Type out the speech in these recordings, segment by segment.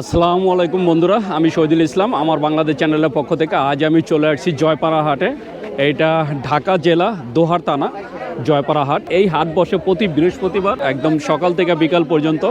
আসসালামু আলাইকুম বন্ধুরা, আমি শহীদুল ইসলাম, আমার বাংলাদেশ চ্যানেলের পক্ষ থেকে আজ আমি চলে আসছি জয়পাড়া হাটে। এইটা ঢাকা জেলা দোহার থানা। জয়পাড়া হাট এই হাট বসে প্রতি বৃহস্পতিবার একদম সকাল থেকে বিকাল পর্যন্ত।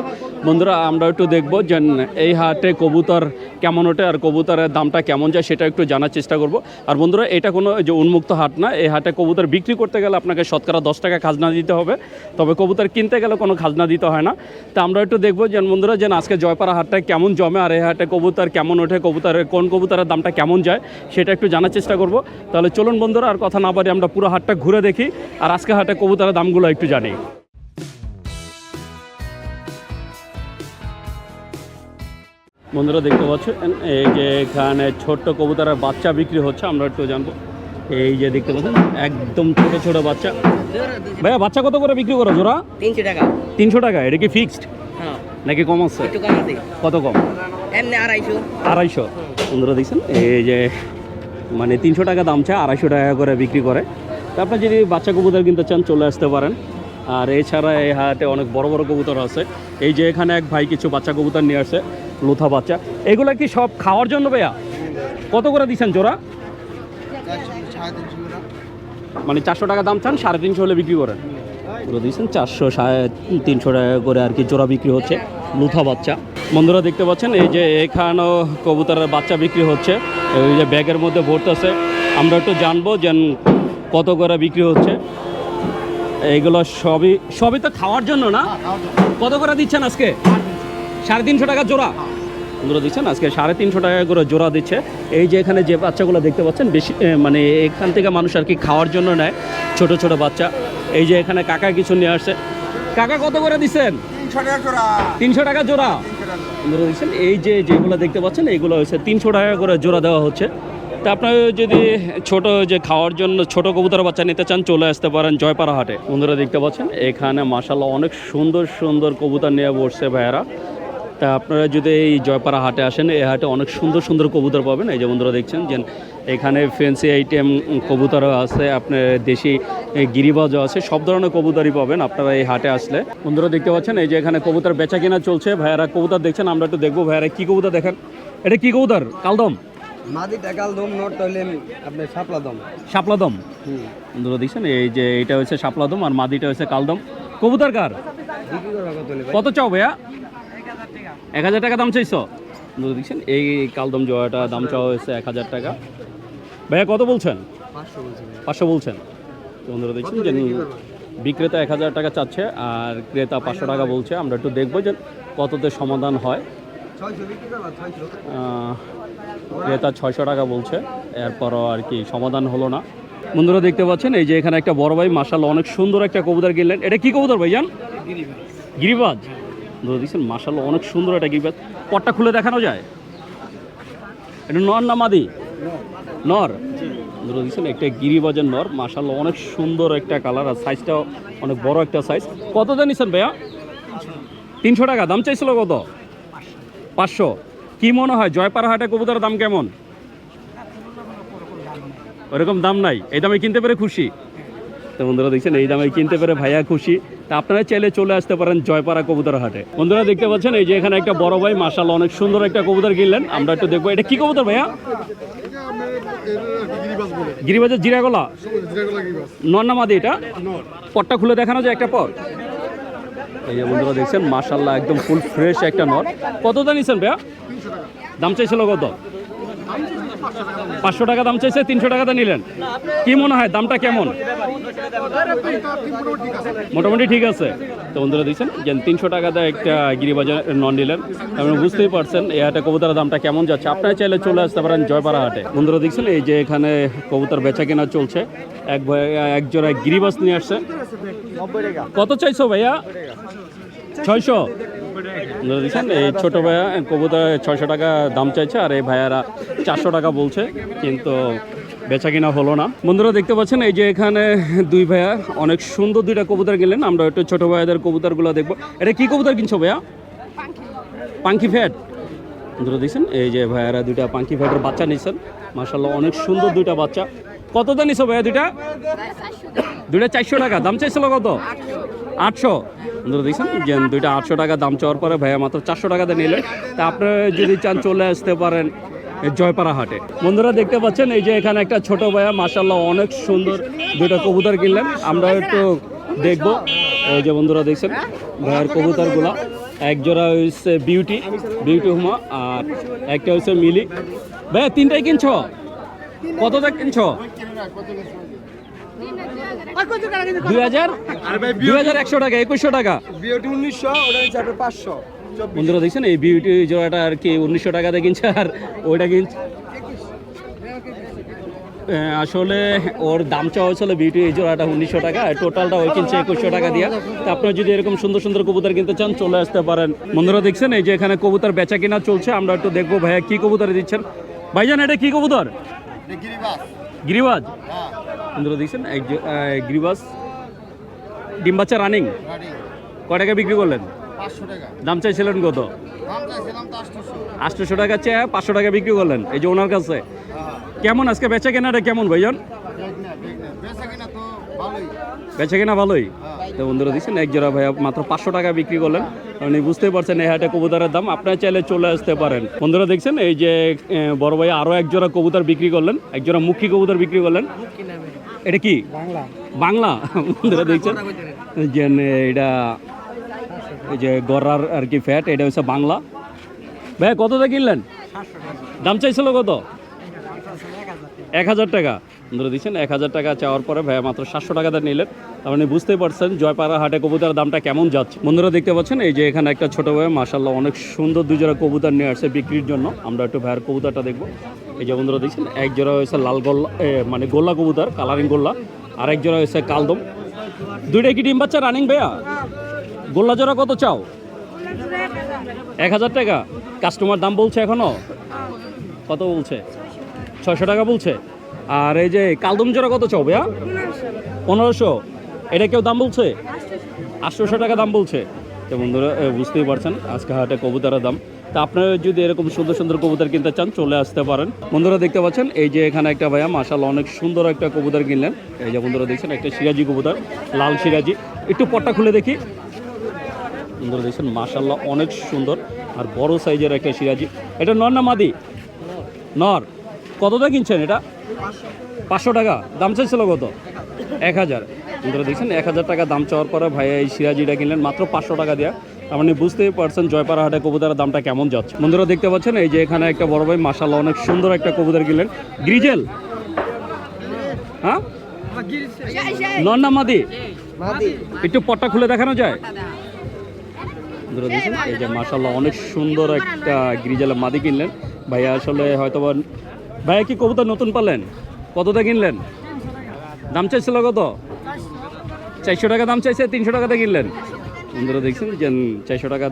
বন্ধুরা, আমরা একটু দেখব যে এই হাটে কবুতর কেমন ওঠে আর কবুতরের দামটা কেমন যায় সেটা একটু জানার চেষ্টা করব। আর বন্ধুরা, এটা কোনো যে উন্মুক্ত হাট না, এই হাটে কবুতর বিক্রি করতে গেলে আপনাকে শতকরা দশ টাকা খাজনা দিতে হবে। তবে কবুতর কিনতে গেলে কোনো খাজনা দিতে হয় না। তা আমরা একটু দেখব যে বন্ধুরা, যে আজকে জয়পাড়া হাটটা কেমন জমে আর এই হাটে কবুতর কেমন ওঠে, কবুতরের কোন কবুতরের দামটা কেমন যায় সেটা একটু জানার চেষ্টা করব। তাহলে চলুন বন্ধুরা, আর কথা না পারি আমরা পুরো হাটটা ঘুরে দেখি। আর আজকে হাটে কবুতরের দামগুলো একটু জানি। বন্ধুরা দেখতে পাচ্ছেন এই যে এখানে ছোট্ট কবুতরের বাচ্চা বিক্রি হচ্ছে আমরা একটু জানব। এই যে দেখতে পাচ্ছেন একদম ছোট ছোট বাচ্চা। ভাইয়া বাচ্চা কত করে বিক্রি করো জোড়া? তিনশো টাকা। তিনশো টাকা এটা কি ফিক্সড হ্যাঁ। নাকি কম আছে। কত কম? এমনি আড়াইশো। আড়াইশো। বন্ধুরা দেখছেন? এই যে মানে তিনশো টাকা দাম চায় আড়াইশো টাকা করে বিক্রি করে। আপনি যদি বাচ্চা কবুতর কিনতে চান, চলে আসতে পারেন। আর এছাড়া এই হাটে অনেক বড় বড় কবুতর আছে। এই যে এখানে এক ভাই কিছু বাচ্চা কবুতর নিয়ে আসছে লুথা বাচ্চা। এগুলো কি সব খাওয়ার জন্য ভাইয়া? কত করে দিচ্ছেন জোড়া? মানে চারশো টাকা দাম চান, সাড়ে তিনশো হলে বিক্রি করেন। পুরো দিয়েছেন চারশো, সাড়ে তিনশো টাকা করে আর কি জোড়া বিক্রি হচ্ছে, লুথা বাচ্চা। বন্ধুরা দেখতে পাচ্ছেন, এই যে এখানেও কবুতরের বাচ্চা বিক্রি হচ্ছে। এই যে ব্যাগের মধ্যে ভরতেছে। আমরা একটু জানব যে কত করে বিক্রি হচ্ছে? এইগুলো সবই সবই তো খাওয়ার জন্য না? কত করে দিচ্ছেন আজকে? সাড়ে তিনশো টাকা জোড়া। বন্ধুরা দিচ্ছেন? আজকে সাড়ে তিনশো টাকা করে জোড়া দিচ্ছে। এই যে এখানে যে বাচ্চাগুলো দেখতে পাচ্ছেন বেশি মানে এখান থেকে মানুষ আর কি খাওয়ার জন্য নেয় ছোট ছোট বাচ্চা। এই যে এখানে কাকা কিছু নিয়ে আসছে। কাকা কত করে দিচ্ছেন? তিনশো টাকা জোড়া। বন্ধুরা দিচ্ছেন? এই যে যেগুলো দেখতে পাচ্ছেন এইগুলো হচ্ছে তিনশো টাকা করে জোড়া দেওয়া হচ্ছে। তা আপনার যদি ছোট যে খাওয়ার জন্য ছোট কবুতর বাচ্চা নিতে চান, চলে আসতে পারেন জয়পাড়া হাটে বন্ধুরা দেখতে পাচ্ছেন, এখানে মাসাল্লাহ অনেক সুন্দর সুন্দর কবুতর নিয়ে বসছে ভাইয়েরা। তা আপনারা যদি এই জয়পাড়া হাটে আসেন, এই হাটে অনেক সুন্দর সুন্দর কবুতর পাবেন। এই যে বন্ধুরা দেখছেন, যে এখানে ফেন্সি আইটেম কবুতরও আছে, আপনার দেশি গিরিবাজও আছে, সব ধরনের কবুতরই পাবেন আপনারা এই হাটে আসলে। বন্ধুরা দেখতে পাচ্ছেন, এই যে এখানে কবুতর বেচা কেনা চলছে। ভাইয়ারা কবুতর দেখছেন, আমরা একটু দেখব ভাইয়ারা কী কবুতর দেখেন। এটা কী কবুতর? কালদম? মাদি টাকাল দম নোট তাহলে আপনি সাপলা দম। শাপলাদম বন্ধুরা দেখছেন এই যে এটা হচ্ছে আর মাদিটা হচ্ছে কালদম কবুতর কার? কত চাও ভাইয়া? এক হাজার টাকা দাম চাইছো। বন্ধুরা দেখছেন এই কালদম জয়াটা দাম চাওয়া হয়েছে এক হাজার টাকা। ভাইয়া কত বলছেন? পাঁচশো বলছি পাঁচশো বলছেন। বন্ধুরা দেখছেন যে বিক্রেতা এক হাজার টাকা চাচ্ছে আর ক্রেতা পাঁচশো টাকা বলছে। আমরা একটু দেখব যে কততে সমাধান হয়। ক্রেতা ছয়শো? টাকা বলছে। এরপরও আর কি সমাধান হলো না। বন্ধুরা দেখতে পাচ্ছেন, এই যে এখানে একটা বড় ভাই মাসাল অনেক সুন্দর একটা কবুতর কিনলেন। এটা কি কবুতর ভাইজান গিরিবাজ। বন্ধুরা দেখছেন মাসাল অনেক সুন্দর একটা গিরিবাজ। পটটা খুলে দেখানো যায়? এটা নর না মাদি? নর। বন্ধুরা দেখছেন, একটা গিরিবাজের নর। মাসাল অনেক সুন্দর একটা কালার, আর সাইজটাও অনেক বড় একটা সাইজ কত জানিছেন ভাইয়া? তিনশো টাকা। দাম চাইছিল কত? পাঁচশো। কি মনে হয় জয়পাড়া হাটে কবুতরের দাম কেমন? ওরকম দাম নাই এই দামে কিনতে পেরে খুশি। তো বন্ধুরা দেখছেন এই দামে কিনতে পেরে ভাইয়া খুশি। তা আপনারা চাইলে চলে আসতে পারেন জয়পাড়া কবুতর হাটে। বন্ধুরা দেখতে পাচ্ছেন এই যে এখানে একটা বড় ভাই মাসাল অনেক সুন্দর একটা কবুতর কিনলেন। আমরা একটু দেখব এটা কি কবুতর ভাইয়া? গিরিবাজার জিরাগোলা? নন্নামাদি এটা? পটটা খুলে দেখানো যায় একটা পর? এই যে বন্ধুরা দেখছেন মাশাল্লাহ একদম ফুল ফ্রেশ একটা নট কত দাম নিচ্ছেন ভাইয়া? দাম চাইছিল কত? পাঁচশো টাকা দাম চাইছে, তিনশো টাকাতে নিলেন। কি মনে হয়, দামটা কেমন? মোটামুটি ঠিক আছে। তো বন্ধুরা দিচ্ছেন যে তিনশো টাকাতে একটা গিরিবাজার নন নিলেন। আপনি বুঝতেই পারছেন, এই হাটে কবুতরের দামটা কেমন যাচ্ছে। আপনারা চাইলে চলে আসতে পারেন জয়পাড়া হাটে। বন্ধুরা দেখছেন, এই যে এখানে কবুতর বেচা কেনা চলছে। এক ভাই, এক জোড়া গিরিবাস নিয়ে আসছে। কত চাইছো ভাইয়া? ছয়শো? বন্ধুরা দেখছেন এই ছোটো ভাইয়া কবুতর ছয়শো টাকা দাম চাইছে আর এই ভাইয়ারা চারশো টাকা বলছে কিন্তু বেচা কিনা হলো না। বন্ধুরা দেখতে পাচ্ছেন এই যে এখানে দুই ভাইয়া অনেক সুন্দর দুইটা কবুতর গেলেন আমরা একটু ছোটো ভাইয়াদের কবুতরগুলো দেখব। এটা কি কবুতর কিনছো ভাইয়া? পাঙ্কি ফ্যাট। বন্ধুরা দেখছেন এই যে ভাইয়ারা দুইটা পাঙ্কি ফ্যাটের বাচ্চা নিচ্ছেন। মার্শাল্লাহ অনেক সুন্দর দুইটা বাচ্চা। কত দাম নিছো ভাইয়া দুইটা? দুইটা চারশো টাকা। দাম চাইছিল কত? আটশো। বন্ধুরা দেখছেন? যে দুইটা আটশো টাকা দাম চাওয়ার পরে ভাইয়া মাত্র চারশো টাকাতে নিলেন। তা আপনারা যদি চান চলে আসতে পারেন জয়পাড়া হাটে। বন্ধুরা দেখতে পাচ্ছেন, এই যে এখানে একটা ছোট ভাইয়া মাসাল্লাহ অনেক সুন্দর দুইটা কবুতর কিনলেন। আমরা একটু দেখব। এই যে বন্ধুরা দেখছেন, ভাইয়ার কবুতরগুলা। এক জোড়া হচ্ছে বিউটি বিউটি হুমা, আর একটা হচ্ছে মিলি। ভাইয়া, তিনটাই কিনছো? কতটা কিনছো? দুই হাজার? দুই হাজার একশো টাকা একুশশো টাকা। বিওটি উনিশশো ওটা হচ্ছে আপনার পাঁচশো বন্ধুরা দেখছেন? এই বিউটি জোড়াটা আর কি উনিশশো টাকাতে কিনছে আর ওইটা কিনছে। আসলে ওর দাম চাওয়া হয়েছিল বিউটি এই জোড়াটা উনিশশো টাকা টোটালটা ওই কিনছে একুশশো টাকা দিয়ে। তো আপনারা যদি এরকম সুন্দর সুন্দর কবুতর কিনতে চান চলে আসতে পারেন। বন্ধুরা দেখছেন? এই যে এখানে কবুতর বেচা কিনা চলছে আমরা একটু দেখব ভাইয়া কি কবুতর দিচ্ছেন। ভাইজান এটা কি কবুতর? গিরিবাজ? বন্ধুরা দেখছেন? এক গিরিবাজ। ডিম বাচ্চা রানিং কয় টাকা বিক্রি করলেন? দাম চাইছিলেন কত? আষ্টশো আটশোশো। টাকা চেয়ে পাঁচশো টাকা বিক্রি করলেন। এই যে ওনার কাছে। কেমন আজকে বেচা কেনাটা কেমন ভাইজন? বেচা কেনা ভালোই। তো বন্ধুরা দিচ্ছেন এক জোড়া ভাইয়া মাত্র পাঁচশো টাকা বিক্রি করলেন। আপনি বুঝতেই পারছেন এই হাটে কবুতরের দাম আপনার চাইলে চলে আসতে পারেন। বন্ধুরা দেখছেন এই যে বড় ভাই আরও এক জোড়া কবুতর বিক্রি করলেন এক জোড়া মুখী কবুতর বিক্রি করলেন। এটা কি? বাংলা। বাংলা? বন্ধুরা দেখছেন যে এটা এই যে গড়ার আর কি ফ্যাট এটা হচ্ছে বাংলা। ভাইয়া কতটা কিনলেন? দাম চাইছিল কত? এক হাজার টাকা। বন্ধুরা দিচ্ছেন, এক হাজার টাকা চাওয়ার পরে ভাইয়া মাত্র সাতশো টাকাতে নিলেন। আপনি বুঝতেই পারছেন, জয়পাড়া হাটে কবুতরের দামটা কেমন যাচ্ছে। বন্ধুরা দেখতে পাচ্ছেন, এই যে এখানে একটা ছোটো ভাই মাসাল্লাহ অনেক সুন্দর দুজোড়া কবুতার নিয়ে আসছে বিক্রির জন্য। আমরা একটু ভাইয়ের কবুতরটা দেখব। এই যে বন্ধুরা দেখছেন, এক জোড়া হয়েছে লাল গোল্লা মানে গোল্লা কবুতার, কালারিং গোল্লা, আর এক জোড়া হয়েছে কালদম। দুইটা কি ডিম বাচ্চা রানিং ভাইয়া? গোল্লা জোড়া কত চাও? এক হাজার টাকা। কাস্টমার দাম বলছে এখনও? কত বলছে? ছয়শো টাকা বলছে? আর এই যে কালদম জোড়া কত চাও ভাইয়া? পনেরোশো। এটা কেউ দাম বলছে? আটশোশো টাকা দাম বলছে। তো বন্ধুরা বুঝতেই পারছেন, আজকে হাটে কবুতরের দাম। তা আপনারা যদি এরকম সুন্দর সুন্দর কবুতর কিনতে চান, চলে আসতে পারেন। বন্ধুরা, দেখতে পাচ্ছেন, এই যে এখানে একটা ভাইয়া মাসাল অনেক সুন্দর একটা কবুতর কিনলেন। এই যে বন্ধুরা, দেখছেন, একটা সিরাজি কবুতর, লাল সিরাজি। একটু পট্টা খুলে দেখি। বন্ধুরা, দেখছেন মাসাল্লাহ অনেক সুন্দর আর বড় সাইজের একটা সিরাজি। এটা নর না মাদি? নর। কতটা কিনছেন এটা? পাঁচশো টাকা। দাম চাইছিল কত? এক হাজার। বন্ধুরা দেখছেন, এক হাজার টাকা দাম চাওয়ার পরে ভাইয়া এই সিরাজিটা কিনলেন মাত্র পাঁচশো টাকা দেওয়া আপনি বুঝতেই পারছেন জয়পাড়া হাটে কবুতরের দামটা কেমন যাচ্ছে। বন্ধুরা দেখতে পাচ্ছেন, এই যে এখানে একটা বড় ভাই মাসাল্লাহ অনেক সুন্দর একটা কবুতর কিনলেন। গ্রিজেল। হ্যাঁ? নর না মাদি। একটু পট্টা খুলে দেখানো যায়? দেখছেন, এই যে মাসাল্লাহ অনেক সুন্দর একটা গিরিজালা মাদি কিনলেন। ভাইয়া আসলে হয়তো ভাইয়া কি কবুতর নতুন পালেন? কতটা কিনলেন? দাম চাইছিল কত? চারশো টাকা দাম চাইছে, তিনশো টাকাতে কিনলেন। বন্ধুরা দেখছেন যে চারশো টাকা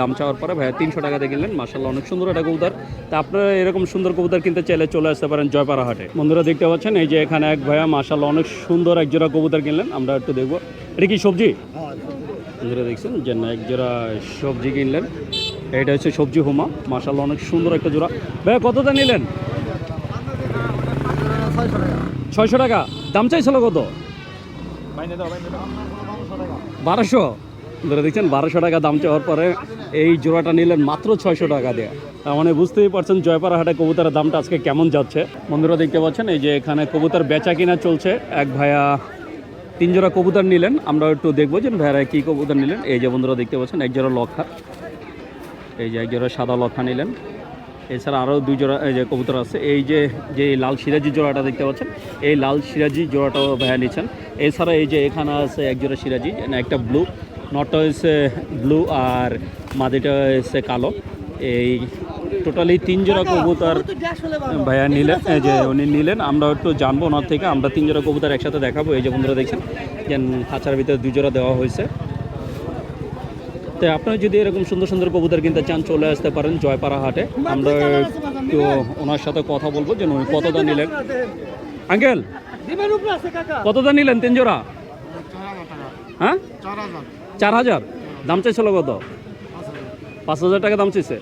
দাম চাওয়ার পরে ভাইয়া তিনশো টাকাতে কিনলেন। মাসাল্লাহ অনেক সুন্দর একটা কবুতর। তা আপনারা এরকম সুন্দর কবুতর কিনতে চাইলে চলে আসতে পারেন জয়পাড়া হাটে বন্ধুরা দেখতে পাচ্ছেন, এই যে এখানে এক ভাইয়া মাসাল্লাহ অনেক সুন্দর এক জোড়া কবুতর কিনলেন। আমরা একটু দেখব। এটা কি সবজি? বন্ধুরা দেখছেন যে এক জোড়া সবজি কিনলেন। এটা হচ্ছে সবজি হোমা। মাসাল্লাহ অনেক সুন্দর একটা জোড়া। ভাইয়া কতটা নিলেন? ছয়শো টাকা। দাম চাইছিল কত? বারোশো। ধরে দেখছেন, বারোশো টাকা দাম চাওয়ার পরে এই জোড়াটা নিলেন মাত্র ছয়শো টাকা দিয়ে। তার মানে বুঝতেই পারছেন জয়পাড়া হাটে কবুতরের দামটা আজকে কেমন যাচ্ছে। বন্ধুরা দেখতে পাচ্ছেন, এই যে এখানে কবুতর বেচা কিনা চলছে। এক ভাইয়া তিন জোড়া কবুতর নিলেন। আমরা একটু দেখব যে ভাইয়ারা কী কবুতর নিলেন। এই যে বন্ধুরা দেখতে পাচ্ছেন, এক জোড়া লক্ষা। এই যে এক জোড়া সাদা লক্ষা নিলেন। এছাড়া আরও দুই জোড়া এই যে কবুতর আছে এই যে যে লাল সিরাজি জোড়াটা দেখতে পাচ্ছেন এই লাল সিরাজি জোড়াটাও ভাইয়া নিচ্ছেন। এছাড়া এই যে এখানে আছে এক জোড়া সিরাজি না, একটা ব্লু নটটা হচ্ছে ব্লু আর মাদিটা হয়েছে কালো। এই টোটালি তিন জোড়া কবুতর ভাইয়া নিলেন যে উনি নিলেন আমরা একটু জানব ওনার থেকে আমরা তিন জোড়া কবুতর একসাথে দেখাবো। এই যে বন্ধুরা দেখছেন যে খাঁচার ভিতরে দুই জোড়া দেওয়া হয়েছে। তো আপনারা যদি এরকম সুন্দর সুন্দর কবুতর কিনতে চান চলে আসতে পারেন জয়পাড়া হাটে। আমরা একটু ওনার সাথে কথা বলব যে উনি কতটা নিলেন। আঙ্কেল কতটা নিলেন তিন জোড়া? হ্যাঁ? চার হাজার। চার হাজার দাম চাইছিল কত? পাঁচ হাজার টাকা দাম চাইছে।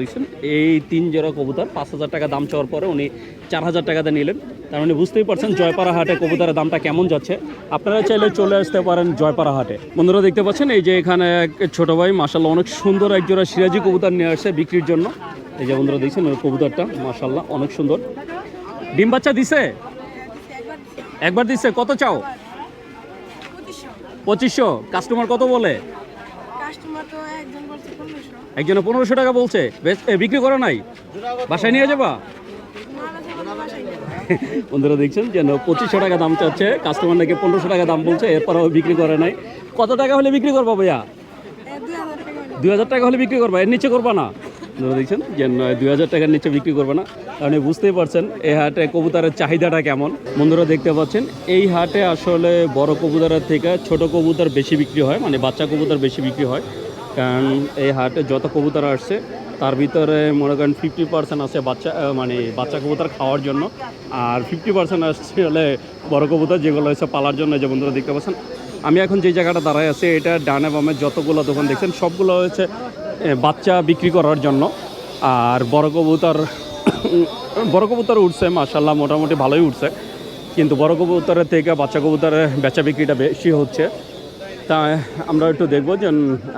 দেখছেন এই তিন জোড়া কবুতর পাঁচ হাজার টাকা দাম চাওয়ার পরে উনি চার হাজার টাকাতে নিলেন। তার মানে বুঝতেই পারছেন জয়পাড়া হাটে কবুতরের দামটা কেমন যাচ্ছে। আপনারা চাইলে চলে আসতে পারেন জয়পাড়া হাটে। বন্ধুরা দেখতে পাচ্ছেন এই যে এখানে এক ছোট ভাই মাসাল্লাহ অনেক সুন্দর এক জোড়া সিরাজি কবুতর নিয়ে আসছে বিক্রির জন্য। এই যে বন্ধুরা দেখছেন ওই কবুতরটা মাসাল্লাহ অনেক সুন্দর। ডিম বাচ্চা দিছে? একবার দিছে কত চাও? পঁচিশশো। কাস্টমার কত বলে? একজন পনেরোশো। টাকা বলছে। বেশ- বিক্রি করো নাই? বাসায় নিয়ে যাবা মারা যাবে বাসায় গেলে বন্ধুরা দেখছেন যে পঁচিশশো টাকা দাম চাচ্ছে। কাস্টমার নাকি পনেরোশো টাকা দাম বলছে, এরপরেও বিক্রি করে নাই। কত টাকা হলে বিক্রি করব ভাইয়া? এ দুই হাজার টাকা হলো। দুই হাজার টাকা হলে বিক্রি করবা, এর নিচে করবা না। বন্ধুরা দেখছেন যে দুই হাজার টাকার নিচে বিক্রি করবে না। কারণ বুঝতেই পারছেন এই হাটে কবুতরের চাহিদাটা কেমন। বন্ধুরা দেখতে পাচ্ছেন, এই হাটে আসলে বড় কবুতরের থেকে ছোট কবুতর বেশি বিক্রি হয় মানে বাচ্চা কবুতর বেশি বিক্রি হয়। কারণ এই হাটে যত কবুতর আসছে তার ভিতরে মনে করেন ফিফটি পার্সেন্ট আছে বাচ্চা মানে বাচ্চা কবুতর খাওয়ার জন্য। আর ফিফটি পার্সেন্ট আসছে হলে বড় কবুতর যেগুলো হচ্ছে পালার জন্য যে বন্ধুরা দেখতে পাচ্ছেন। আমি এখন যে জায়গাটা দাঁড়ায় আছি, এটা ডানে বামে যতগুলো দোকান দেখছেন, সবগুলো হচ্ছে বাচ্চা বিক্রি করার জন্য। আর বড় কবুতর বড় কবুতর উঠছে মাসাল্লাহ মোটামুটি ভালোই উঠছে। কিন্তু বড় কবুতরের থেকে বাচ্চা কবুতরের বেচা বিক্রিটা বেশি হচ্ছে। তা আমরা একটু দেখব যে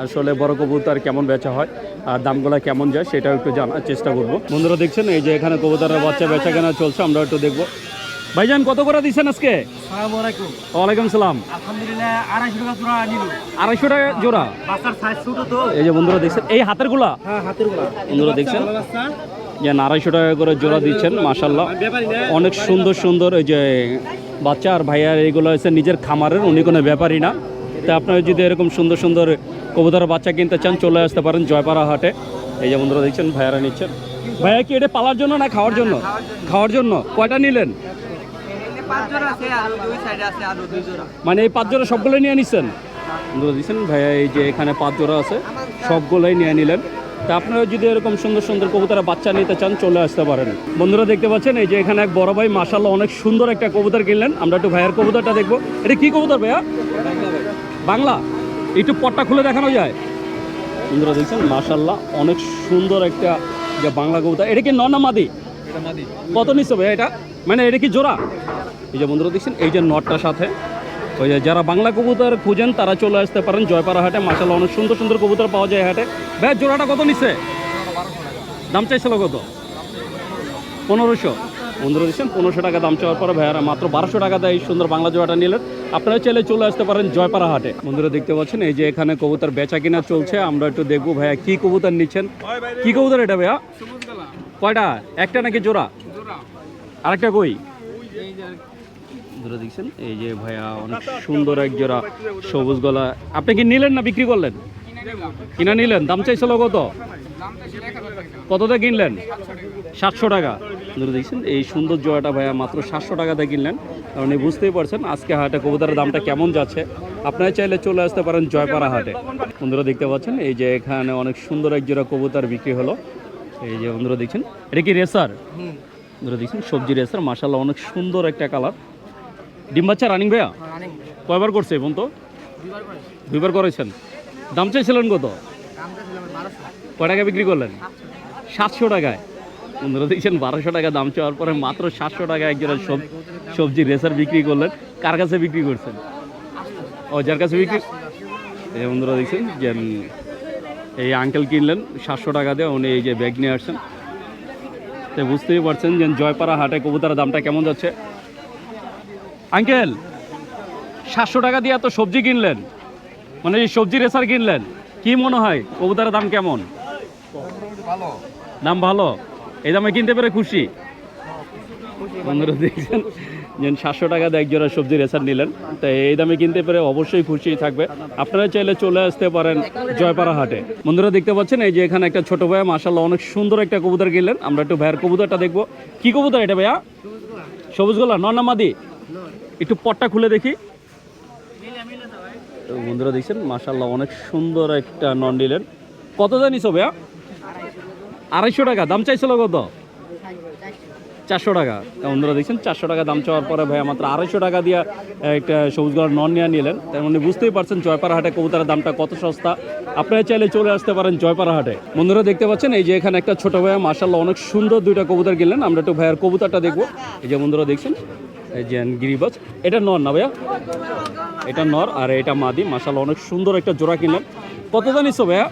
আসলে বড় কবুতর কেমন বেচা হয় আর দামগুলো কেমন যায় সেটাও একটু জানার চেষ্টা করব। বন্ধুরা দেখছেন এই যে এখানে কবুতরের বাচ্চা বেচা কেনা চলছে আমরা একটু দেখব। ভাইজান কত করে দিচ্ছেন আজকে? ওয়ালাইকুম সালাম। আড়াইশো টাকা জোড়া এই যে বন্ধুরা দেখছেন এই হাতেরগুলা হ্যাঁ বন্ধুরা দেখছেন? বাচ্চা যে আড়াইশো টাকা করে জোড়া দিচ্ছেন মাসাল্লাহ অনেক সুন্দর সুন্দর এই যে বাচ্চা আর ভাইয়ার এগুলো হচ্ছে নিজের খামারের উনি কোনো ব্যাপারই না। তা আপনারা যদি এরকম সুন্দর সুন্দর কবুতরের বাচ্চা কিনতে চান চলে আসতে পারেন জয়পাড়া হাটে। এই যে বন্ধুরা দেখছেন ভাইয়ারা নিচ্ছেন। ভাইয়া কি এটা পালার জন্য না খাওয়ার জন্য? খাওয়ার জন্য। কয়টা নিলেন? মানে এই পাঁচ জোড়া সবগুলোই নিয়ে নিচ্ছেন বন্ধুরা দিচ্ছেন ভাইয়া এই যে এখানে পাঁচ জোড়া আছে সবগুলোই নিয়ে নিলেন। তা আপনারা যদি এরকম সুন্দর সুন্দর কবুতরের বাচ্চা নিতে চান চলে আসতে পারেন। বন্ধুরা দেখতে পাচ্ছেন এই যে এখানে এক বড় ভাই মাসাল্লাহ অনেক সুন্দর একটা কবুতর কিনলেন। আমরা একটু ভাইয়ার কবুতরটা দেখব। এটা কি কবুতর ভাইয়া? বাংলা একটু পটটা খুলে দেখানো যায়। বন্ধুরা দেখছেন মাসাল্লাহ অনেক সুন্দর একটা যে বাংলা কবুতর এটা কি নর মাদি? কত নিচ্ছে ভাইয়া এটা? মানে এটা কি জোড়া? এই যে বন্ধুরা দেখছেন এই যে নটটার সাথে ওই যে যারা বাংলা কবুতর খুঁজেন তারা চলে আসতে পারেন জয়পাড়া হাটে। মাসাল্লাহ অনেক সুন্দর সুন্দর কবুতর পাওয়া যায় হাটে। ভাই জোড়াটা কত নিচ্ছে? দাম চাইছিল কত? পনেরোশো। বন্ধুরা দিচ্ছেন পনেরোশো টাকা দাম চাওয়ার পরে ভাইয়ারা মাত্র বারোশো টাকা দেয় এই সুন্দর বাংলা জোড়াটা নিলেন। আপনারা চাইলে চলে আসতে পারেন জয়পাড়া হাটে। বন্ধুরা দেখতে পাচ্ছেন, এই যে এখানে কবুতর বেচা কিনা চলছে, আমরা একটু দেখব ভাইয়া কি কবুতর নিচ্ছেন। কি কবুতর এটা ভাইয়া? কয়টা? একটা নাকি জোড়া? আরেকটা কই? দেখছেন, এই যে ভাইয়া অনেক সুন্দর এক জোড়া সবুজ গলা। আপনি কি নিলেন না বিক্রি করলেন? কিনা নিলেন। দাম চাইছিল কত? কততে কিনলেন? সাতশো টাকা। ধরে দেখছেন এই সুন্দর জোড়াটা ভাইয়া মাত্র সাতশো টাকা টাকাতে কিনলেন। কারণ এই বুঝতেই পারছেন আজকে হাটে কবুতরের দামটা কেমন যাচ্ছে। আপনারা চাইলে চলে আসতে পারেন জয়পাড়া হাটে। বন্ধুরা দেখতে পাচ্ছেন এই যে এখানে অনেক সুন্দর এক জোড়া কবুতর বিক্রি হলো। এই যে বন্ধুরা দেখছেন এটা কি রেসার? বন্ধুরা দেখছেন সবজি রেসার মাসাল্লাহ অনেক সুন্দর একটা কালার। ডিম বাচ্চা রানিং ভাইয়া? কয়বার করছে এখন তো দুইবার করেছেন। দাম চাইছিলেন কত? কয় টাকা বিক্রি করলেন? সাতশো টাকায়। বন্ধুরা দেখছেন বারোশো টাকা দাম চাওয়ার পরে মাত্র সাতশো টাকা একজনের সব সবজি রেসার বিক্রি করলেন। কার কাছে বিক্রি করছেন? ও যার কাছে বিক্রি এই বন্ধুরা দেখছেন যে এই আঙ্কেল কিনলেন সাতশো টাকা দিয়ে উনি এই যে ব্যাগ নিয়ে আসছেন। তো বুঝতেই পারছেন যে জয়পাড়া হাটে কবুতরের দামটা কেমন যাচ্ছে। আঙ্কেল সাতশো টাকা দিয়ে এত সবজি কিনলেন মানে এই সবজি রেসার কিনলেন কি মনে হয় কবুতরের দাম কেমন? ভালো। দাম ভালো? এই দামে কিনতে পেরে খুশি। বন্ধুরা দেখছেন সাতশো টাকা দিয়ে এক জোড়া সবজি রেসার নিলেন। তো এই দামে কিনতে পেরে অবশ্যই খুশি থাকবে। আপনারা চাইলে চলে আসতে পারেন জয়পাড়া হাটে। বন্ধুরা দেখতে পাচ্ছেন, এই যে এখানে একটা ছোট ভাইয়া মাসাল্লাহ অনেক সুন্দর একটা কবুতর কিনলেন। আমরা একটু ভাইয়ের কবুতরটা দেখব। কি কবুতর এটা ভাইয়া? সবুজ গোলা নর্নামাদি একটু পটটা খুলে দেখি। বন্ধুরা দেখছেন মাসাল্লাহ অনেক সুন্দর একটা নন নিলেন। কত জানিস ভাইয়া? আড়াইশো টাকা, দাম চাইছিল কত? চারশো টাকা। বন্ধুরা দেখছেন, চারশো টাকা দাম চাওয়ার পরে ভাইয়া মাত্র আড়াইশো টাকা দিয়ে একটা সবুজ গলার নন নিয়ে নিলেন। তার মানে বুঝতেই পারছেন জয়পাড়া হাটে কবুতরের দামটা কত সস্তা। আপনারা চাইলে চলে আসতে পারেন জয়পাড়া হাটে বন্ধুরা দেখতে পাচ্ছেন, এই যে এখানে একটা ছোট ভাইয়া মার্শাল্লাহ অনেক সুন্দর দুইটা কবুতর কিনলেন। আমরা একটু ভাইয়ার কবুতরটা দেখব। এই যে বন্ধুরা দেখছেন, এই যে গিরিবাজ। এটা নর না ভাইয়া? এটা নর আর এটা মাদি। মার্শাল্লাহ অনেক সুন্দর একটা জোড়া কিনলেন। কত জানিস ভাইয়া?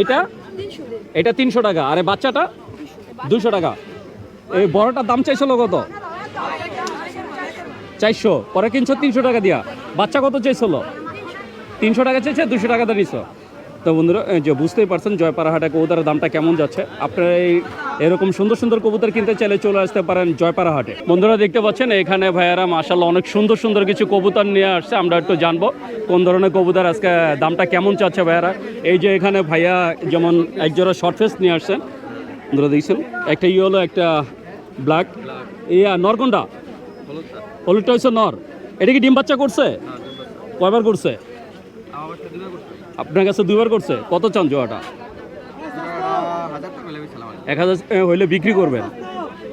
এটা? এটা তিনশো টাকা। আরে বাচ্চাটা? দুশো টাকা। এই বড়টার দাম চাইছিল কত? চারশো। পরে কিনছো তিনশো টাকা দিয়া। বাচ্চা কত চাইছিল তিনশো টাকা চাইছে, দুশো টাকা দিয়ে তো বন্ধুরা যে বুঝতেই পারছেন জয়পাড়া হাটে কবুতরের দামটা কেমন যাচ্ছে। আপনারা এই এরকম সুন্দর সুন্দর কবুতর কিনতে চাইলে চলে আসতে পারেন জয়পাড়া হাটে বন্ধুরা দেখতে পাচ্ছেন এখানে ভাইয়ারা মাসাল্লাহ অনেক সুন্দর সুন্দর কিছু কবুতর নিয়ে আসছে। আমরা একটু জানব কোন ধরনের কবুতর আজকে দামটা কেমন চাচ্ছে ভাইয়ারা। এই যে এখানে ভাইয়া যেমন একজোড়া শর্ট ফেস নিয়ে আসছেন। বন্ধুরা দেখছেন? একটা ই ইয়েলো একটা ব্ল্যাক ইয়া নরকন্ডা হলুদটা। হচ্ছে নর। এটা কি ডিম বাচ্চা করছে? কয়বার করছে। আপনার কাছে দুইবার করছে? কত চান জোয়াটা? এক হাজার হইলে বিক্রি করবেন।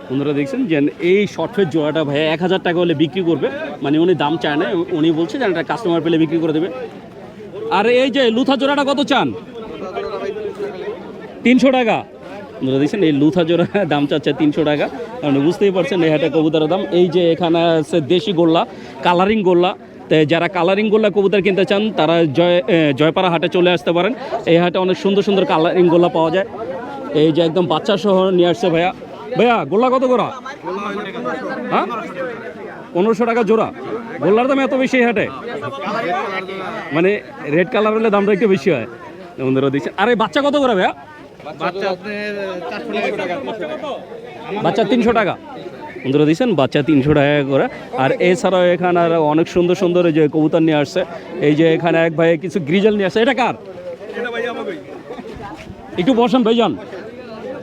বন্ধুরা দেখছেন যে এই শর্টফের জোড়াটা ভাইয়া এক হাজার টাকা হলে বিক্রি করবে। মানে উনি দাম চায় না, উনি বলছে যে একটা কাস্টমার পেলে বিক্রি করে দেবে। আর এই যে লুথা জোড়াটা কত চান? তিনশো টাকা। বন্ধুরা দেখছেন এই লুথা জোড়া দাম চাচ্ছে তিনশো টাকা। কারণ বুঝতেই পারছেন এই হাটে কবুতরের দাম। এই যে এখানে আছে দেশি গোল্লা কালারিং গোল্লা। যারা কালারিং গোল্লা কবুতর কিনতে চান তারা জয় জয়পাড়া হাটে চলে আসতে পারেন। এই হাটে অনেক সুন্দর সুন্দর কালারিং গোল্লা পাওয়া যায়। এই যে একদম বাচ্চা সহ নিয়ে আসছে ভাইয়া। ভাইয়া গোল্লা কত করা? হ্যাঁ? পনেরোশো টাকা জোড়া। গোল্লার দাম এত বেশি এই হাটে? মানে রেড কালার হলে দামটা একটু বেশি হয়। বন্ধুরা দেখছে। আরে বাচ্চা কত করে ভাইয়া? বাচ্চা তিনশো টাকা। বন্ধুরা দিচ্ছেন বাচ্চা তিনশো টাকা করে। আর এছাড়াও এখানে আর অনেক সুন্দর সুন্দর যে কবুতর নিয়ে আসছে। এই যে এখানে এক ভাই কিছু গ্রিজেল নিয়ে আসছে। এটা কার? একটু বসেন ভাইজান।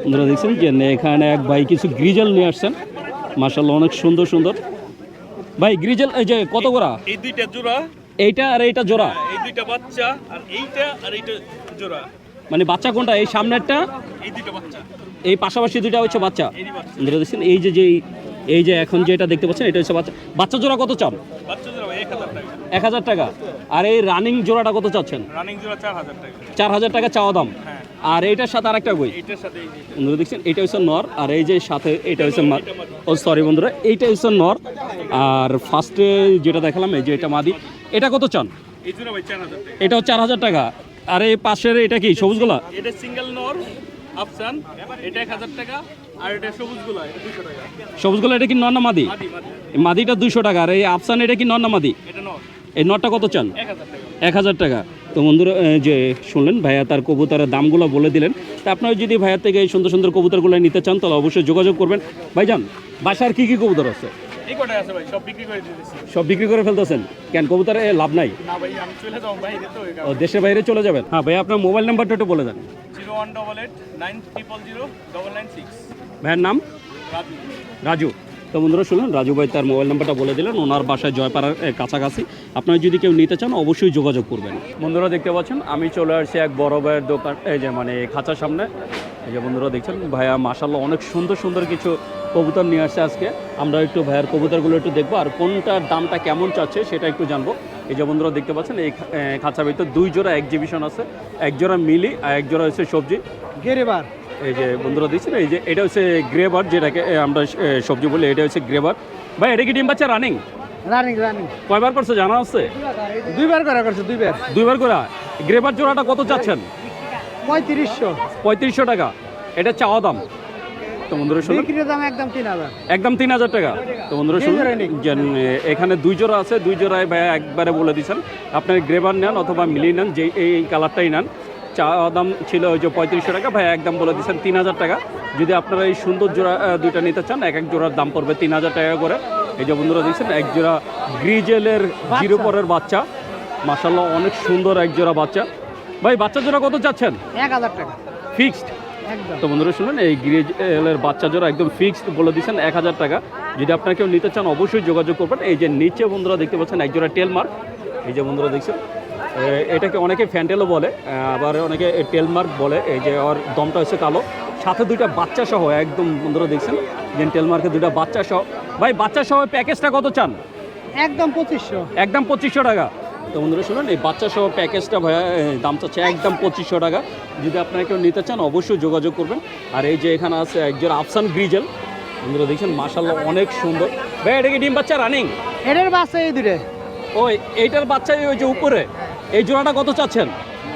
বন্ধুরা দেখছেন যে এখানে এক ভাই কিছু গ্রিজেল নিয়ে আসছেন। মার্শাল্লাহ অনেক সুন্দর সুন্দর। ভাই গ্রিজেল এই যে কত করা এই দুইটা জোড়া। এইটা আর এইটা জোড়া? এই দুইটা বাচ্চা আর এইটা আর এইটা জোড়া। মানে বাচ্চা কোনটা? এই সামনেরটা? এই দুইটা বাচ্চা। এই পাশাপাশি দুইটা হচ্ছে বাচ্চা। এরই বাচ্চা। বন্ধুরা দেখছেন এই যে যে এই যে এখন যেটা দেখতে পাচ্ছেন এটা হচ্ছে বাচ্চা বাচ্চা জোড়া কত চান? বাচ্চা জোড়া এক হাজার টাকা। আর এই রানিং জোড়াটা কত চাচ্ছেন? রানিং জোড়া চার হাজার টাকা। চার হাজার টাকা চাওয়া দাম। হ্যাঁ। আর এইটার সাথে আরেকটা বই বন্ধুরা দেখছেন এটা হচ্ছে নর আর এই যে সাথে এটা হচ্ছে ও সরি বন্ধুরা এইটা হচ্ছে নর। আর ফার্স্টে যেটা দেখালাম এই যে এটা মাদি। এটা কত চান? এই জোড়া ভাই চার হাজার টাকা। এটাও চার হাজার টাকা। আর এই পাশের এটা কি সবুজগুলা? এটা সিঙ্গেল নর। আফসান এটা এক হাজার টাকা আর এটা সবুজগুলা এটা দুশো টাকা। সবুজগুলা এটা কি নর মাদি? মাদিটা দুইশো টাকা আর এই আফসান এটা কি নর মাদি? এই নরটা কত চান? এক হাজার টাকা। তো বন্ধুরা যে শুনলেন ভাইয়া তার কবুতরের দামগুলো বলে দিলেন। তা আপনারা যদি ভাইয়ার থেকে এই সুন্দর সুন্দর কবুতরগুলো নিতে চান তাহলে অবশ্যই যোগাযোগ করবেন। ভাইজান বাসার কি কি কবুতর আছে? সব বিক্রি করে ফেলতেছেন? কেন কবুতরে লাভ নাই? দেশের বাইরে চলে যাবেন? হ্যাঁ ভাই আপনার মোবাইল নাম্বারটা একটু বলে দেন। Zero one double eight nine triple zero double nine six ভাইয়ের নাম? রাজু। রাজু। তো বন্ধুরা, শুনুন, রাজু ভাই তার মোবাইল নাম্বারটা বলে দিলেন, ওনার বাসায় জয়পাড়ার কাছাকাছি। আপনারা যদি কেউ নিতে চান, অবশ্যই যোগাযোগ করবেন। বন্ধুরা, দেখতে পাচ্ছেন, আমি চলে আসছি এক বড় ভাইয়ের দোকান, এই যে মানে খাঁচার সামনে। এই যে বন্ধুরা, দেখছেন? ভাইয়া মাসাল্লাহ অনেক সুন্দর সুন্দর কিছু কবুতর নিয়ে আসছে আজকে। আমরা একটু ভাইয়ার কবুতরগুলো একটু দেখব, আর কোনটার দামটা কেমন চাচ্ছে সেটা একটু জানব। এই যে বন্ধুরা, দেখতে পাচ্ছেন, এই খাঁচা ভিতর দুই জোড়া এক্সিবিশন আছে। এক জোড়া মিলি আর এক জোড়া হচ্ছে সবজি। গেরেবার। এই যে বন্ধুরা দিচ্ছেন এই যে এটা হচ্ছে গ্রেবার যেটাকে আমরা সবজি বলি এটা হচ্ছে গ্রেবার। ভাই এটা কি ডিম বাচ্চা রানিং রানিং রানিং কয়বার করছে জানা আছে? দুইবার করা করছে দুইবার। দুইবার করে? গ্রেবার জোড়াটা কত চাচ্ছেন? পঁয়ত্রিশশো। পঁয়ত্রিশশো টাকা। এটা চাওয়া দাম? তো বন্ধুরা শুনুন। বিক্রির দাম একদম তিন হাজার। একদম তিন হাজার টাকা। তো বন্ধুরা শুনুন। এখানে দুই জোড়া আছে দুই জোড়ায় ভাইয়া একবারে বলে দিচ্ছেন। আপনি গ্রেবার নেন অথবা মিলিয়ে নেন যে এই কালারটাই নেন। চা দাম ছিল ওই যে পঁয়ত্রিশশো টাকা। ভাইয়া একদম বলে দিচ্ছেন তিন হাজার টাকা। যদি আপনারা এই সুন্দর জোড়া দুইটা নিতে চান এক এক জোড়ার দাম পড়বে তিন হাজার টাকা করে। এই যে বন্ধুরা দিচ্ছেন এক জোড়া গ্রিজেলের জিরো পরের বাচ্চা। মাসাল্লাহ অনেক সুন্দর এক জোড়া বাচ্চা। ভাই বাচ্চা জোড়া কত চাচ্ছেন? এক হাজার টাকা। ফিক্সড? তো বন্ধুরা শুনুন এই গ্রিজেলের বাচ্চা জোড়া একদম ফিক্সড বলে দিচ্ছেন এক হাজার টাকা। যদি আপনারা কেউ নিতে চান অবশ্যই যোগাযোগ করবেন। এই যে নিচে বন্ধুরা দেখতে পাচ্ছেন এক জোড়া টেল মার্ক এই যে বন্ধুরা দেখছেন এটাকে অনেকে ফ্যান্টেলও বলে আবার অনেকে টেল মার্ক বলে এই যে ওর দমটা হচ্ছে কালো। সাথে দুইটা বাচ্চা সহ একদম বন্ধুরা দেখছেন জেন্টেল মার্কে দুইটা বাচ্চা সহ। ভাই বাচ্চা সহ প্যাকেজটা কত চান? একদম পঁচিশশো। একদম পঁচিশশো টাকা। তো বন্ধুরা শুনুন এই বাচ্চা সহ প্যাকেজটা ভাইয়া দাম চাচ্ছে একদম পঁচিশশো টাকা। যদি আপনারা কেউ নিতে চান অবশ্যই যোগাযোগ করবেন। আর এই যে এখানে আছে একজন আফসান গ্রিজেল। বন্ধুরা দেখছেন মাসাল্লাহ অনেক সুন্দর। ভাই এটা কি ডিম বাচ্চা রানিং? এটার বাচ্চা এই দুটো ওই এইটার বাচ্চা ওই যে উপরে। এই জোড়াটা কত চাচ্ছেন?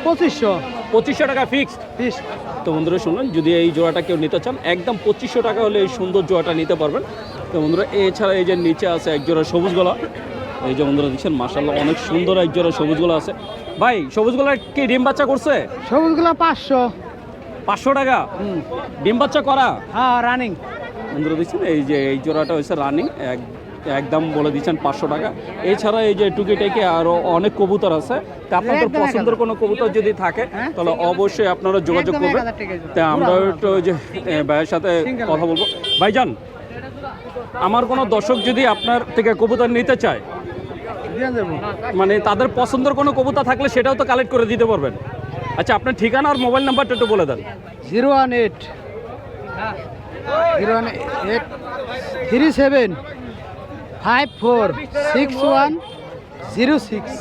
পঁচিশশো। পঁচিশশো টাকা ফিক্সড তো বন্ধুরা শুনুন যদি এই জোড়াটা কেউ নিতে চান একদম পঁচিশশো টাকা হলে এই সুন্দর জোড়াটা নিতে পারবেন। তো বন্ধুরা এছাড়া এই যে নিচে আছে এক জোড়া সবুজ গলা। এই যে বন্ধুরা দেখছেন মাসাল্লাহ অনেক সুন্দর এক জোড়া সবুজ গলা আছে। ভাই সবুজ গলা কি ডিম বাচ্চা করছে? সবুজগুলো পাঁচশো। পাঁচশো টাকা? ডিম বাচ্চা করা? হ্যাঁ রানিং বন্ধুরা দেখছেন এই যে এই জোড়াটা হয়েছে রানিং এক একদম বলে দিচ্ছেন পাঁচশো টাকা। এছাড়া এই যে টুকিটাকে আরও অনেক কবুতর আছে। তা আপনাদের পছন্দের কোনো কবুতর যদি থাকে হ্যাঁ? তাহলে অবশ্যই আপনারা যোগাযোগ করবেন। তা আমরা একটু যে ভাইয়ের সাথে কথা বলব। ভাইজান আমার কোনো দর্শক যদি আপনার থেকে কবুতর নিতে চায় মানে তাদের পছন্দের কোনো কবুতর থাকলে সেটাও তো কালেক্ট করে দিতে পারবেন। আচ্ছা আপনার ঠিকানা আর মোবাইল নাম্বারটা একটু বলে দেন। Zero one eight zero one eight three seven five four six one zero six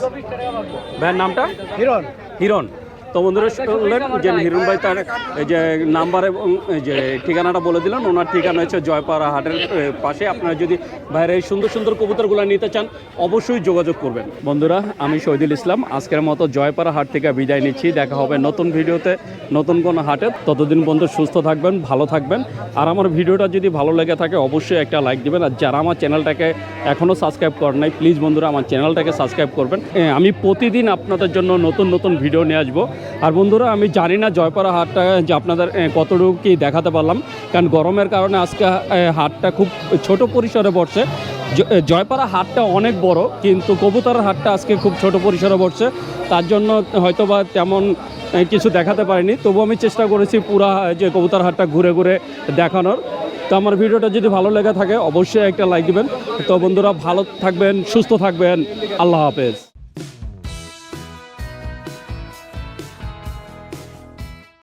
ভাইয়ের নামটা? হিরণ। হিরণ। তো বন্ধুরা শুনলেন যে হিরণ ভাই তার এই যে নাম্বার এবং যে ঠিকানাটা বলে দিলেন ওনার ঠিকানা হচ্ছে জয়পাড়া হাটের পাশে। আপনারা যদি বাইরে এই সুন্দর সুন্দর কবুতরগুলো নিতে চান অবশ্যই যোগাযোগ করবেন। বন্ধুরা আমি শহীদুল ইসলাম আজকের মতো জয়পাড়া হাট থেকে বিদায় নিচ্ছি। দেখা হবে নতুন ভিডিওতে নতুন কোনো হাটে। ততদিন পর্যন্ত সুস্থ থাকবেন ভালো থাকবেন। আর আমার ভিডিওটা যদি ভালো লেগে থাকে অবশ্যই একটা লাইক দিবেন। আর যারা আমার চ্যানেলটাকে এখনও সাবস্ক্রাইব করেন নাই প্লিজ বন্ধুরা আমার চ্যানেলটাকে সাবস্ক্রাইব করবেন। আমি প্রতিদিন আপনাদের জন্য নতুন নতুন ভিডিও নিয়ে আসব। আর বন্ধুরা, আমি জানি না জয়পাড়া হাটটা যে আপনাদের কতটুকু কি দেখাতে পারলাম। কারণ গরমের কারণে আজকে হাটটা খুব ছোট পরিসরে পড়ছে। জয়পাড়া হাটটা অনেক বড়, কিন্তু কবুতরের হাটটা আজকে খুব ছোট পরিসরে পড়ছে। তার জন্য হয়তোবা তেমন কিছু দেখাতে পারিনি। তবু আমি চেষ্টা করেছি পুরা যে কবুতর হাটটা ঘুরে ঘুরে দেখানোর। তো আমার ভিডিওটা যদি ভালো লেগে থাকে, অবশ্যই একটা লাইক দিবেন। তো বন্ধুরা, ভালো থাকবেন, সুস্থ থাকবেন। আল্লাহ হাফেজ।